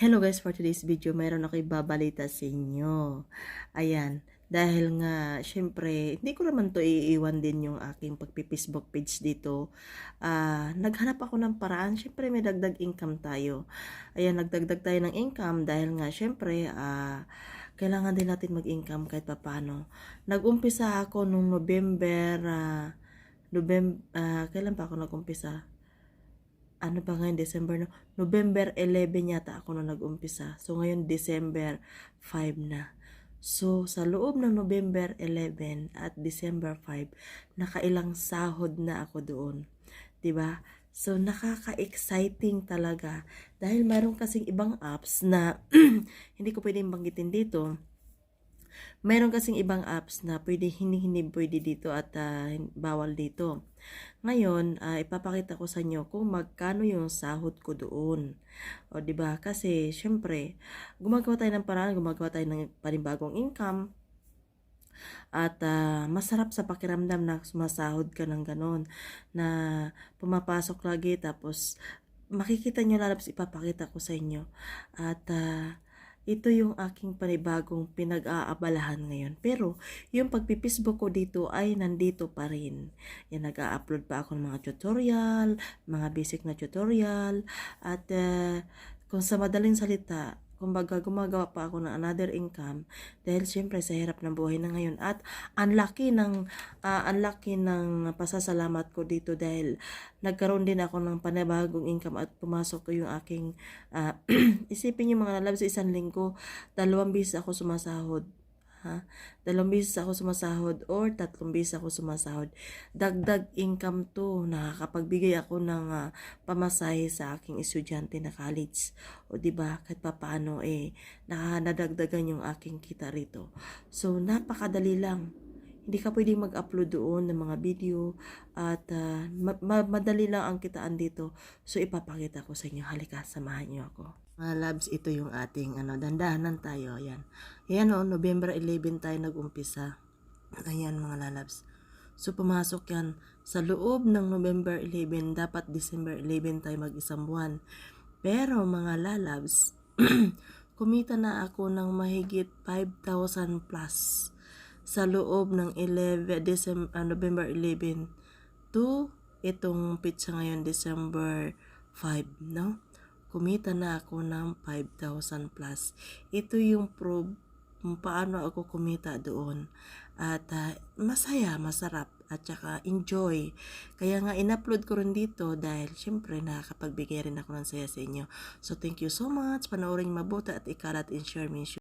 Hello guys, for today's video, mayroon ako ibabalita sa inyo. Ayan, dahil nga, syempre, hindi ko naman to iiwan din yung aking pagpi-Facebook page dito. Ah, naghanap ako ng paraan, syempre may dagdag income tayo. Ayan, nagdagdag tayo ng income dahil nga, syempre, ah, kailangan din natin mag-income kahit papano. Nag-umpisa ako nung November, ah, November, ah, kailan pa ako nag-umpisa? Ano ba ngayon, December, no? November 11 yata ako nung nag-umpisa. So, ngayon, December 5 na. So, sa loob ng November 11 at December 5, nakailang sahod na ako doon. ba? So, nakaka-exciting talaga. Dahil mayroon kasing ibang apps na hindi ko pwedeng banggitin dito. Mayroon kasing ibang apps na pwede hindi pwede dito at ah, bawal dito. Ngayon, ah, ipapakita ko sa inyo kung magkano yung sahod ko doon. O, ba? Kasi syempre, gumagawa tayo ng paraan, gumagawa tayo ng panibagong income. At ah, masarap sa pakiramdam na sumasahod ka ng ganon. Na pumapasok lagi tapos makikita nyo lalabas ipapakita ko sa inyo. At ah, ito yung aking panibagong pinag-aabalahan ngayon. Pero, yung pagpipisbook ko dito ay nandito pa rin. Yan, nag-upload pa ako ng mga tutorial, mga basic na tutorial, at uh, kung sa madaling salita, kumbaga gumagawa pa ako ng another income dahil syempre sa hirap ng buhay na ngayon. At unlucky ng uh, unlucky ng pasasalamat ko dito dahil nagkaroon din ako ng panibagong income at pumasok ko yung aking uh, isipin yung mga nalabas sa isang linggo dalawang beses ako sumasahod ha? Dalawang beses ako sumasahod or tatlong beses ako sumasahod. Dagdag income to. Nakakapagbigay ako ng uh, pamasahe sa aking estudyante na college. O ba? Kahit papaano eh nakadagdagan yung aking kita rito. So napakadali lang. Hindi ka pwedeng mag-upload doon ng mga video at uh, ma- ma- madali lang ang kitaan dito. So ipapakita ko sa inyo. Halika, samahan niyo ako. Mga labs, ito yung ating ano, dandahanan tayo. Ayan. Ayan o, November 11 tayo nag-umpisa. Ayan mga lalabs. So pumasok yan sa loob ng November 11, dapat December 11 tayo mag-isang buwan. Pero mga lalabs, kumita na ako ng mahigit 5,000 plus sa loob ng 11 December, uh, November 11 to itong pizza ngayon December 5, no? Kumita na ako ng 5,000 plus. Ito yung proof kung paano ako kumita doon. At uh, masaya, masarap at saka enjoy. Kaya nga in-upload ko rin dito dahil syempre nakakapagbigay rin ako ng saya sa inyo. So thank you so much. Panoorin mabuti at ikalat and share me.